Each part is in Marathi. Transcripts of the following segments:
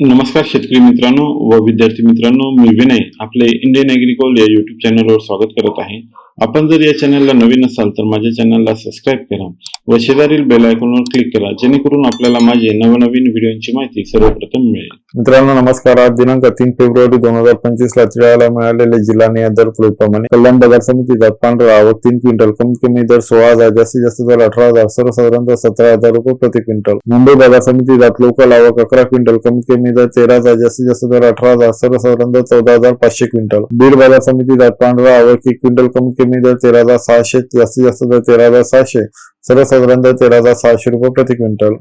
नमस्कार शेतकरी मित्रांनो व विद्यार्थी मित्रांनो मी विनय आपले इंडियन ॲग्रिकॉल या युट्यूब चॅनलवर स्वागत करत आहे. आपण जर या चॅनलला नवीन असाल तर माझ्या चॅनलला सबस्क्राईब करा व शेजारील बेल आयकॉनवर क्लिक करा जेणेकरून आपल्याला माझे नवनवीन व्हिडिओची माहिती सर्वप्रथम मिळेल. मित्रांनो नमस्कार. आज दिनांक तीन फेब्रुवारी दोन हजार पंचवीस ला तिळाला मिळालेले जिल्हा निय दर पुढीलप्रमाणे कल्याण बाजार समितीचा पांढरा आवक तीन क्विंटल कमीत कमी दर सोळा हजार जास्तीत जास्त दर अठरा हजार सर्वसाधारणतः सतरा हजार रुपये प्रति क्विंटल. मुंबई बाजार समितीचा लोकल आवक अकरा क्विंटल कमीत कमी दर तेरा हजार जास्तीत जास्त दर अठरा हजार सर्वसाधारणतः चौदा हजार पाचशे क्विंटल. बीड बाजार समितीचा पांढरा आवक एक क्विंटल कमीत कमी दर तेरा हजार सहाशे जास्तीत जास्त दर तेरा हजार सहाशे सर्वसाधारणतः तेरा हजार सहाशे रुपये प्रति क्विंटल.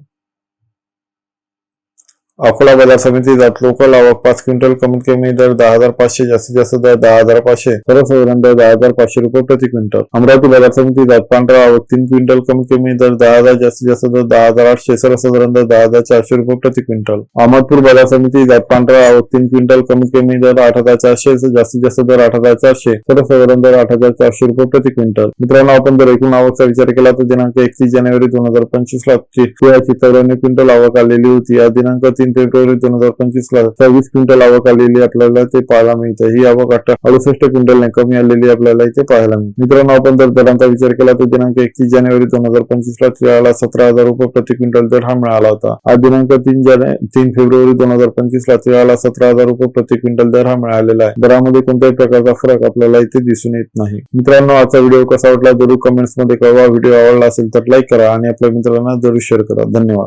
अकोला बाजार समिती जात लोकल आवक पाच क्विंटल कमीत कमी दर दहा हजार पाचशे जास्तीत जास्त दर दहा हजार पाचशे सर्वसाधारण दर दहा हजार पाचशे रुपये प्रति क्विंटल. अमरावती बाजार जात पांढरा आवक तीन क्विंटल कमीत कमी दर दहा हजार जास्तीत जास्त दर दहा हजार आठशे सर्वसाधारण दर दहा हजार चारशे रुपये प्रति क्विंटल. अहमदपूर बाजार समिती जात पांढरा आवक तीन क्विंटल कमीत कमी दर आठ हजार चारशे जास्तीत जास्त दर आठ हजार चारशे सर्वसाधारण दर आठ हजार चारशे रुपये प्रति क्विंटल. मित्रांनो आपण जर एकूण आवकचा विचार केला तर दिनांक एकतीस जानेवारी दोन हजार पंचवीस ला तिळाची क्विंटल आवक आलेली होती. या दिनांक तीन फेब्रुवारी दोन हजार पंचवीस ला सव्वीस क्विंटल आवक आलेली आपल्याला ते पाहायला मिळते. ही आवक अठरा अडुसष्ट क्विंटलने कमी आलेली आपल्याला इथे पाहायला मिळते. मित्रांनो आपण जर दरांचा विचार केला तर दिनांक एकतीस जानेवारी दोन हजार पंचवीस ला तिळाला सतरा हजार रुपये प्रति क्विंटल दर हा मिळाला होता. आज दिनांक तीन जाने तीन फेब्रुवारी दोन हजार पंचवीस ला तिळाला सतरा हजार रुपये प्रति क्विंटल दर हा मिळालेला आहे. दरामध्ये कोणत्याही प्रकारचा फरक आपल्याला इथे दिसून येत नाही. मित्रांनो आजचा व्हिडिओ कसा वाटला जरूर कमेंट्समध्ये कळवा. व्हिडिओ आवडला असेल तर लाईक करा आणि आपल्या मित्रांना जरूर शेअर करा. धन्यवाद.